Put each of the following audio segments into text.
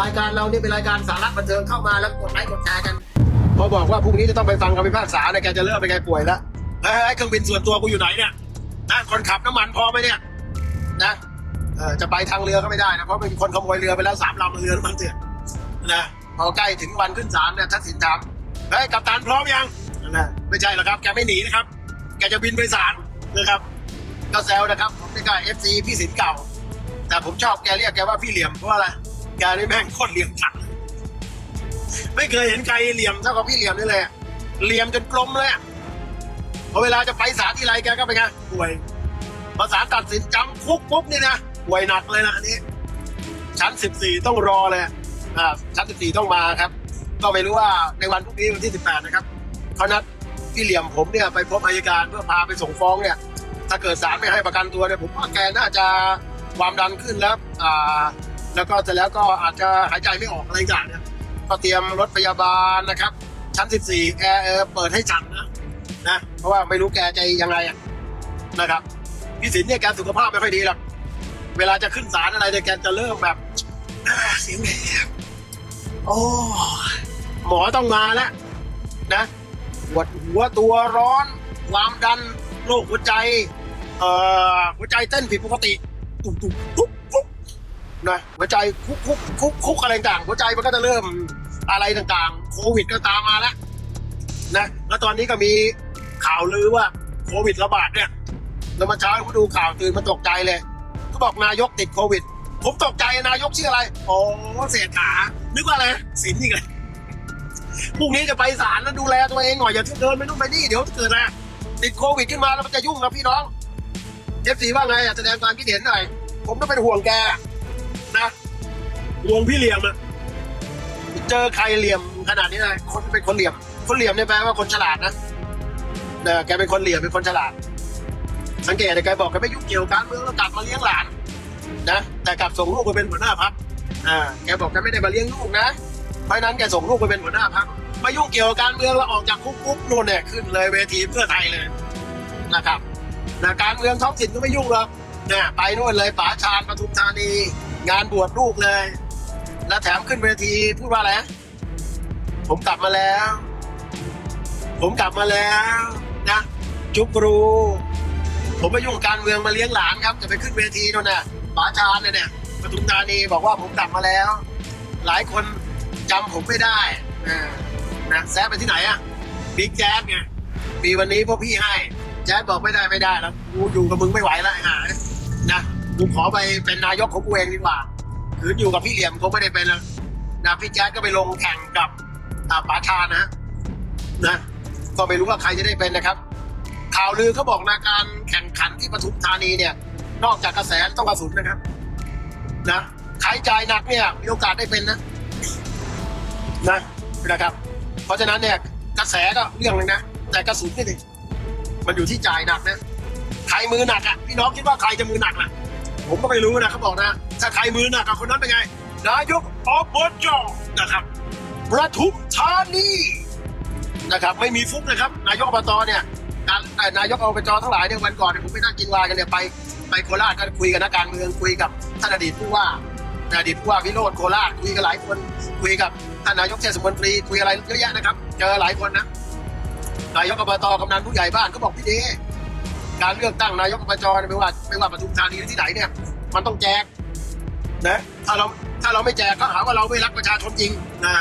รายการเราเนี่ยเป็นรายการสาระบันเทิงเข้ามาแล้วกดไลค์กดแชร์กัน พอบอกว่าพรุ่งนี้จะต้องไปฟังคำพิพากษาเนี่ยแกจะเริ่มไปแกป่วยแล้วเฮ้ยเฮ้ยเครื่องบินส่วนตัวกูอยู่ไหนเนี่ยนะคนขับน้ำมันพอไหมเนี่ยนะเออจะไปทางเรือก็ไม่ได้นะเพราะเป็นคนขโมยเรือไปแล้วสามลำเรือน้ำมันเถื่อนนะพอใกล้ถึงวันขึ้นศาลเนี่ยทักษิณถามเฮ้ยกัปตันพร้อมยังนะไม่ใช่หรอกครับแกไม่หนีนะครับ แกจะบินไปศาลนะครับก็แซวนะครับผมไม่กล้าเอฟซีพี่สินเก่า แต่ผมชอบแกเรียกแกว่าพี่เหลี่ยมเพราะว่าอะไร แกนี่แม่งโคตรเหลี่ยมจัดไม่เคยเห็นใครเหลี่ยมเท่ากับพี่เหลี่ยมนี่เลยเหลี่ยมจนกลมเลยพอเวลาจะไปศาลที่ไรแกก็ไปนไงป่วยพอศาตัดสินจำคุกปุ๊บนี่นะป่วยหนักเลยนะอันนี้ ชั้นสิบสี่ต้องรอเลยอะอ่าชั้นสิบสี่ต้องมาครับ ก็ไม่รู้ว่าในวันพรุ่งนี้วันที่สิบแปดนะครับเขานัดพี่เหลี่ยมผมเนี่ยไปพบอัยการเพื่อพาไปส่งฟ้องเนี่ย ถ้าเกิดศาลไม่ให้ประกันตัวเนี่ยผมว่าแกน่าจะความดันขึ้นแล้วอ่า แล้วก็เสร็จแล้วก็อาจจะหายใจไม่ออกอะไรอย่างเนี่ยก็เตรียมรถพยาบาลนะครับ ชั้น 14แอร์เปิดให้จัดนะนะเพราะว่าไม่รู้แกใจยังไงนะครับพี่สินเนี่ยแกสุขภาพไม่ค่อยดีหรอกเวลาจะขึ้นศาลอะไรเนี่ยแกจะเริ่มแบบเสียงแหบโอ้หมอต้องมาแล้วนะปวดหัวตัวร้อน ความดันโรคหัวใจ เอ่อหัวใจเต้นผิดปกติ ตุ๊บตุ๊บปุ๊บ นะหัวใจคุกคุกคุกคุกอะไรต่างหัวใจมันก็จะเริ่มอะไรต่างๆ โควิดก็ตามมาแล้วนะแล้วตอนนี้ก็มีข่าวลือว่าโควิดระบาดเนี่ยแล้วเมาเช้าผมดูข่าวตื่นมาตกใจเลยเขาบอกนายกติดโควิด ผมตกใจนายกชื่ออะไรโอ้เศรษฐานึกว่าอะไรสินนี่ไงพรุ่งนี้จะไปศาลแล้วดูแลตัวเองหน่อยอย่าเดินไปนู่นไปนี่เดี๋ยวเกิดอะไรติดโควิดขึ้นมาแล้วมันจะยุ่งกับพี่น้องเอฟซีว่าไงอะแสดงความคิดเห็นหน่อยผมต้องเป็นห่วงแก นะวงพี่เหลี่ยมอะเจอใครเหลี่ยมขนาดนี้เลยคนเป็นคนเหลี่ยม คนเหลี่ยมเนี่ยแปลว่าคนฉลาดนะเนอแกเป็นคนเหลี่ยมเป็นคนฉลาด สังเกตแต่แกบอกแกไม่ยุ่งเกี่ยวกับการเมืองแล้วกลับมาเลี้ยงหลานนะแต่กลับส่งลูกไปเป็นหัวหน้าพักอ่าแกบอกแกไม่ได้มาเลี้ยงลูกนะเพราะนั้นแกส่งลูกไปเป็นหัวหน้าพักมายุ่งเกี่ยวกับการเมืองแล้วออกจากคุกปุ๊บนู่นเนี่ยขึ้นเลยเวทีเพื่อไทยเลยนะครับนะการเมืองท้องถิ่นก็ไม่ยุ่งหรอกเนี่ยไปนู่นเลยป๋าชาญปทุมธานี งานบวชลูกเลย แล้วแถมขึ้นเวทีพูดว่าอะไร ผมกลับมาแล้ว ผมกลับมาแล้วนะจุกรู ผมไปยุ่งการเมืองมาเลี้ยงหลานครับจะไปขึ้นเวทีนู่นน่ะป๋าชาญเนี่ยเนี่ยปทุมธานีบอกว่าผมกลับมาแล้ว หลายคนจำผมไม่ได้นะแซะไปที่ไหนอะบิ๊กแจ๊สไงมีวันนี้พวกพี่ให้ แจ๊ดบอกไม่ได้ไม่ได้แล้วกูอยู่กับมึงไม่ไหวแล้วหานะ กูขอไปเป็นนายกของกูเองดีกว่าคืนอยู่กับพี่เหลี่ยมคงไม่ได้เป็นแล้วนะพี่แจ๊ดก็ไปลงแข่งกับป๋าชานะนะก็ไม่รู้ว่าใครจะได้เป็นนะครับ ข่าวลือเขาบอกนะการแข่งขันที่ปทุมธานีเนี่ย นอกจากกระแสต้องกระสุนนะครับ นะใครจ่ายหนักเนี่ยมีโอกาสได้เป็นนะนะนะครับ เพราะฉะนั้นเนี่ยกระแสก็เรื่องหนึงนะแต่กระสุนนี่มันอยู่ที่จ่ายหนักนะใครมือหนักอะพี่น้องคิดว่าใครจะมือหนักล่ะ ผมก็ไม่รู้นะเขาบอกนะ ถ้าใครมือหนักกับคนนั้นเป็นไง นายกอบจนะครับประทุมธานีนะครับไม่มีฟุกนะครับ นายกอบตเนี่ยนายกอบจทั้งหลายเนี่ยวันก่อนเนี่ยผมไปนั่งกินวายกันเนี่ยไปไปโคราชก็คุยกันนักการเมืองคุยกับท่านอดีตผู้ว่าอดีตผู้ว่าวิโรจน์โคราชคุยกันหลายคนคุยกับท่านนายกเทศมนตรีคุยอะไรเยอะแยะนะครับ เจอหลายคนนะนายกอบตกำนันผู้ใหญ่บ้านก็บอกพี่เด การเลือกตั้งนายกอบจไม่ว่าไม่ว่าปทุมธานีหรือที่ไหนเนี่ย มันต้องแจกนะถ้าเราถ้าเราไม่แจกก็หาว่าเราไม่รักประชาชนจริงนะ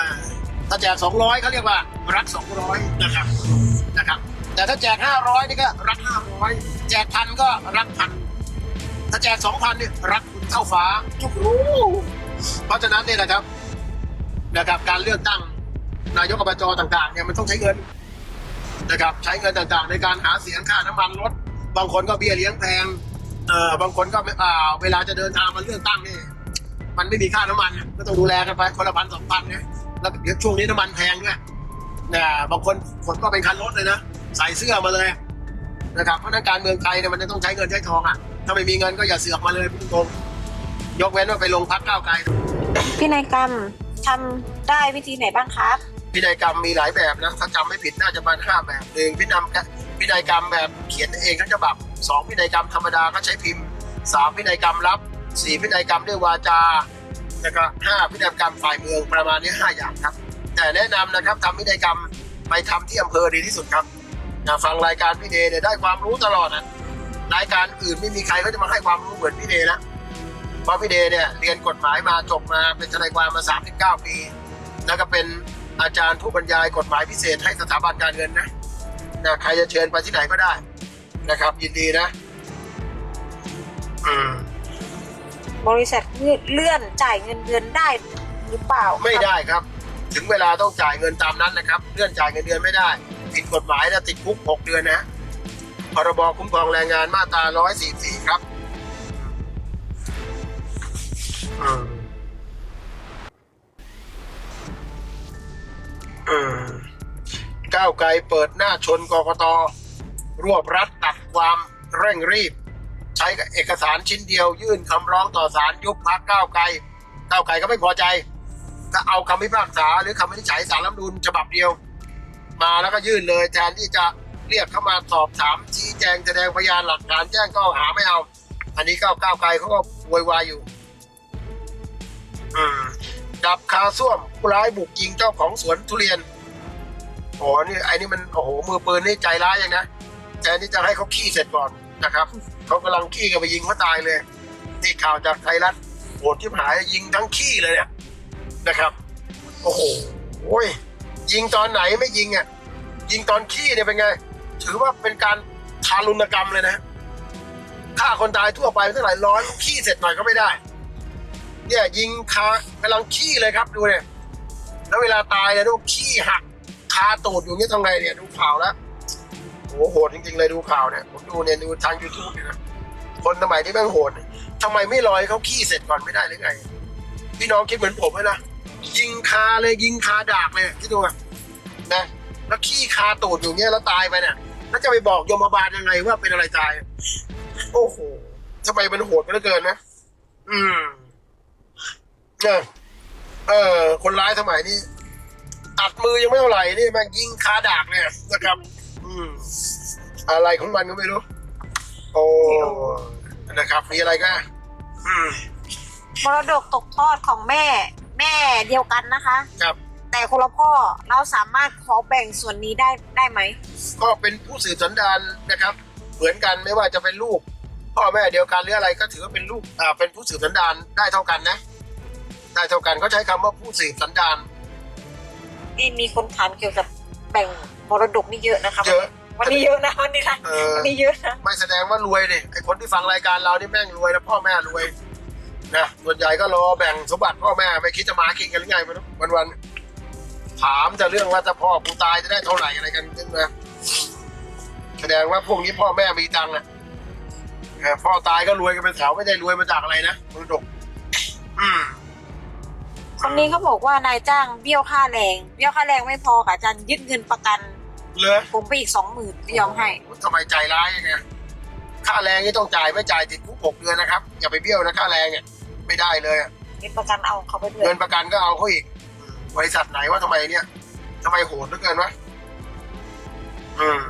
ถ้าแจกสองร้อยเขาเรียกว่ารักสองร้อยนะครับนะครับ แต่ถ้าแจกห้าร้อยนี่ก็รักห้าร้อยแจกพันก็รักพันถ้าแจกสองพันเนี่ยรักคุณเท่าฟ้าจุกรู้เพราะฉะนั้นเนี่ยนะครับนะครับ การเลือกตั้งนายกอบจต่างๆเนี่ยมันต้องใช้เงินนะครับ ใช้เงินต่างๆ ในการหาเสียงค่าน้ำมันรถ บางคนก็เบี้ยเลี้ยงแพงเออบางคนก็ไม่อ่าเวลาจะเดินทางมาเลือกตั้งนี่มันไม่มีค่าน้ำมันก็ต้องดูแลกันไปคนละพันสองพันเนี่ยแล้วเดี๋ยวช่วงนี้น้ำมันแพงด้วยเนี่ยบางคนขนก็เป็นคันรถเลยนะใส่เสื้อมาเลยนะครับเพราะนั้นการเมืองไทยเนี่ยมันจะต้องใช้เงินใช้ทองอะถ้าไม่มีเงินก็อย่าเสือกมาเลยพูดตรงยกเว้นว่าไปลงพักก้าวไกลพินัยกรรมทำได้วิธีไหนบ้างครับ พินัยกรรมมีหลายแบบนะถ้าจำไม่ผิดน่าจะประมาณห้าแบบหนึ่งพินัยกรรมพินัยกรรมแบบเขียนเองทั้งฉบับสองพินัยกรรมธรรมดาก็ใช้พิมพ์สามพินัยกรรมลับสี่พินัยกรรมด้วยวาจาแล้วก็ห้าพินัยกรรมฝ่ายเมืองประมาณนี้ห้าอย่างครับ แต่แนะนำนะครับทำพินัยกรรมไปทำที่อำเภอดีที่สุดครับนะฟังรายการพี่เดย์เนี่ยได้ความรู้ตลอดนะรายการอื่นไม่มีใครเขาจะมาให้ความรู้เหมือนพี่เดย์นะเพราะพี่เดย์เนี่ยเรียนกฎหมายมาจบมาเป็นทนายความมา 39 ปี แล้วก็เป็น อาจารย์ผู้บรรยายกฎหมายพิเศษให้สถาบันการเงินนะนะใครจะเชิญไปที่ไหนก็ได้นะครับ ยินดีนะ อืมบริษัทเลื่อนจ่ายเงินเดือนได้หรือเปล่าไม่ได้ครับ ถึงเวลาต้องจ่ายเงินตามนั้นนะครับ เลื่อนจ่ายเงินเดือนไม่ได้ ผิดกฎหมายนะติดคุก 6 เดือนนะพรบคุ้มครองแรงงานมาตรา144ครับ ก้าวไกลเปิดหน้าชนกกตรวบรัดตัดความเร่งรีบ ใช้เอกสารชิ้นเดียว ยื่นคำร้องต่อศาลยุบพักก้าวไกลก้าวไกลก็ไม่พอใจก็เอาคำพิพากษาหรือคำวินิจฉัยสารรัฐมนูญฉบับเดียว มาแล้วก็ยื่นเลยแทนที่จะเรียกเข้ามาสอบถามชี้แจงแสดงพยานหลักฐานแจ้งข้อหาไม่เอา อันนี้ก้าวก้าวไกลเขาก็โวยวายอยู่ อืมดับคาส้วมผู้ร้ายบุกยิงเจ้าของสวนทุเรียน โอ้นี่ไอ้นี่มันโอ้โหมือปืนนี่ใจร้ายอย่างนะแทนที่จะให้เขาขี้เสร็จก่อนนะครับเขากำลังขี้กันไปยิงเขาตายเลย นี่ข่าวจากไทยรัฐโหดที่หายยิงทั้งขี้เลยเนี่ยนะครับ โอ้โหโอ้ยยิงตอนไหนไม่ยิงอะยิงตอนขี้เนี่ยเป็นไง ถือว่าเป็นการทารุณกรรมเลยนะฆ่าคนตายทั่วไปเท่าไหร่ร้อยขี้เสร็จหน่อยก็ไม่ได้ เนี่ยยิงคากำลังขี้เลยครับดูเนี่ยแล้วเวลาตายเนี่ยดูขี้หัก คาตูดอยู่อย่างนี้ทำไงเนี่ยดูข่าวแล้วโอ้โหโหดจริงๆเลยดูข่าวเนี่ยผมดูเนี่ยดูทางยูทูบเนี่ยนะคนสมัยที่แม่งโหดเนี่ยทำไมไม่รอให้เขาขี้เสร็จก่อนไม่ได้หรือไง พี่น้องคิดเหมือนผมไหมนะยิงคาเลยยิงคาดากเลยที่ดูอะนะแล้วขี้คาตูดอยู่เงี้ยแล้วตายไปเนี่ยแล้วจะไปบอกยมบาลยังไงว่าเป็นอะไรตาย โอ้โหทำไมมันโหดไปเหลือเกินนะ อืมเนี่ยเออ คนร้ายสมัยนี้ ตัดมือยังไม่เท่าไหร่นี่แม่งยิงคาดากเลยนะครับ อืมอะไรของมันก็ไม่รู้ โอ้นะครับ มีอะไรก็อืมมรดกตกทอดของแม่ แม่เดียวกันนะคะ ครับ แต่คนละพ่อเราสามารถขอแบ่งส่วนนี้ได้ได้ไหมก็เป็นผู้สืบสันดานนะครับ เหมือนกันไม่ว่าจะเป็นลูก พ่อแม่เดียวกันหรืออะไรก็ถือว่าเป็นลูกอ่าเป็นผู้สืบสันดานได้เท่ากันนะ ได้เท่ากันเขาใช้คำว่าผู้สืบสันดาน นี่มีคนถามเกี่ยวกับแบ่งมรดกนี่เยอะนะคะเยอะ วันนี้เยอะนะวันนี้นะเออ วันนี้เยอะนะไม่แสดงว่ารวยดิไอคนที่ฟังรายการเรานี่แม่งรวยนะพ่อแม่รวยนะส่วนใหญ่ก็รอแบ่งสมบัติพ่อแม่ไม่คิดจะมากินกันหรือไงไม่รู้วันวันๆถามแต่เรื่องว่าถ้าพ่อกูตายจะได้เท่าไหร่อะไรกันนึกนะแสดงว่าพวกนี้พ่อแม่มีตังค์นะเออพ่อตายก็รวยกันเป็นแถวไม่ได้รวยมาจากอะไรนะมรดก อืม คนนี้เขาบอกว่านายจ้างเบี้ยวค่าแรง เบี้ยวค่าแรงไม่พอค่ะอาจารย์ยึดเงินประกันเลยผมไปอีกสองหมื่นไม่ยอมให้ ทำไมใจร้ายยังไงค่าแรงนี่ต้องจ่ายไม่จ่ายติดคุกหกเดือนนะครับ อย่าไปเบี้ยวนะค่าแรงเนี่ยไม่ได้เลยอะเงินประกันเอาเขาไปด้วยเงินประกันก็เอาเขาอีกบริษัทไหนว่าทำไมเนี่ยทำไมโหดเหลือเกินวะอืม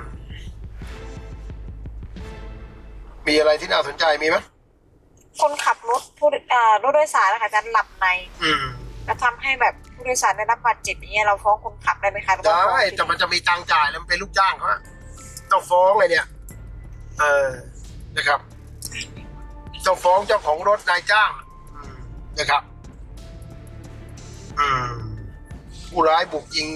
มีอะไรที่น่าสนใจมีไหมคนขับรถผู้อ่ารถโดยสารนะคะอาจารย์หลับใน อืม แล้วทำให้แบบผู้โดยสารได้รับบาดเจ็บอย่างเงี้ยเราฟ้องคนขับได้ไหมคะหรือว่าฟ้องได้ที่แต่มันจะมีตังค์จ่ายแล้วมันเป็นลูกจ้างเขาอะต้องฟ้องเลยเนี่ย เออนะครับต้องฟ้องเจ้าของรถนายจ้างอืมนะครับอืมผู้ร้ายบุกยิง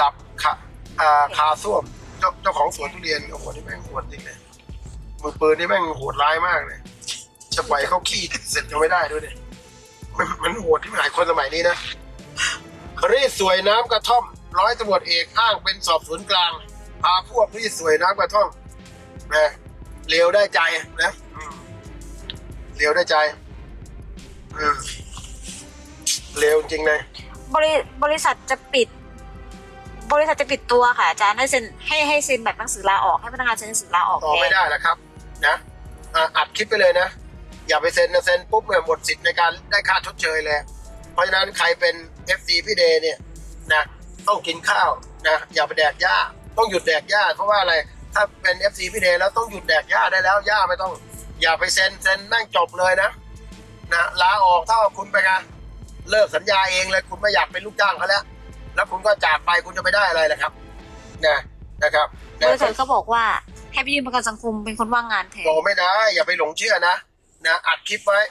ดับขาอ่าคาส้วมเจ้าเจ้าของสวนทุเรียนโอ้โหนี่แม่งโหดจริงเลยมือปืนนี่แม่งโหดร้ายมากเลยจะปล่อยเขาขี้เสร็จยังไม่ได้ด้วยเนี่ย มันมันโหดที่หลายคนสมัยนี้นะรีดสวยน้ำกระท่อม ร้อยตำรวจเอกอ้างเป็นสอบสวนกลางพาพวกรีดสวยน้ำกระท่อมนะเลวได้ใจนะอืมเลวได้ใจอืมเลวจริงเลยบริบริษัทจะปิด บริษัทจะปิดตัวค่ะอาจารย์ให้เซ็นให้ให้เซ็นแบบหนังสือลาออกให้พนักงานเซ็นหนังสือลาออกต่อแทไม่นได้แล้วครับนะอะอัดคลิปไปเลยนะ อย่าไปเซ็นนะเซ็นปุ๊บเนี่ยหมดสิทธิ์ในการได้ค่าชดเชยเลย เพราะฉะนั้นใครเป็น FC พี่เดย์เนี่ยนะต้องกินข้าวนะอย่าไปแดกหญ้า ต้องหยุดแดกหญ้าเพราะว่าอะไรถ้าเป็น FC พี่เดย์แล้วต้องหยุดแดกหญ้าได้แล้วหญ้าไม่ต้อง อย่าไปเซ็นเซ็นแม่งจบเลยนะนะลาออกเท่ากับคุณไปไงเลิกสัญญาเองเลยคุณไม่อยากเป็นลูกจ้างเขาแล้ว แล้วคุณก็จากไปคุณจะไปได้อะไรล่ะครับนะนะครับบริษัทเขาบอกว่าให้ไปยื่นประกันสังคมเป็นคนว่างงานแทนโตไม่นะอย่าไปหลงเชื่อนะ now occupy